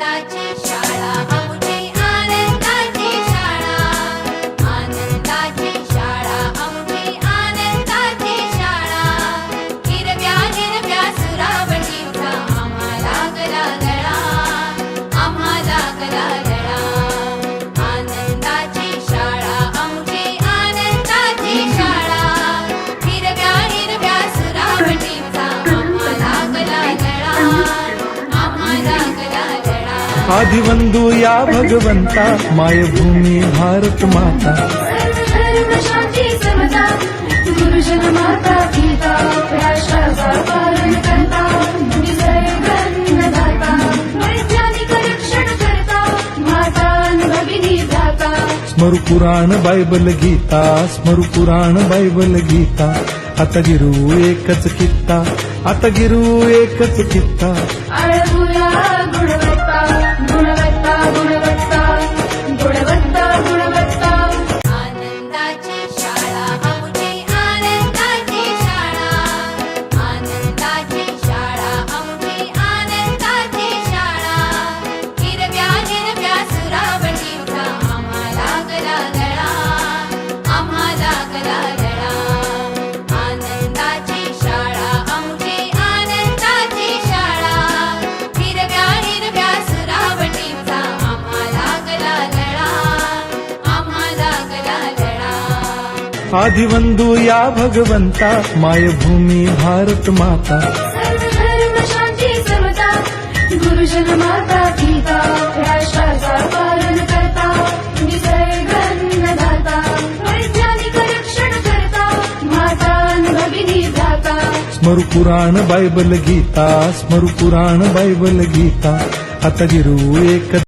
Buddha आदिवंदू या भगवंता मायभूमी भारत माता। धर्म शांती समता गुरुजन माता पिता राष्ट्राचा पालन करता निसर्गन्नदाता वैज्ञानिक रक्षण करता माता भगिनी भ्राता स्मरु पुराण बायबल गीता स्मरु पुराण बायबल गीता। आता गिरू एकच कित्ता आता गिरू एकच कित्ता। आदिवंदू या भगवंता मायभूमी भारत माता. शांती गुरुजन माता पिता राष्ट्राचा पालन करता निसर्गन्नदाता वैज्ञानिक रक्षण करता माता भगिनी भ्राता स्मरु पुराण बायबल गीता स्मरु पुराण बायबल गीता. आता गिरू एक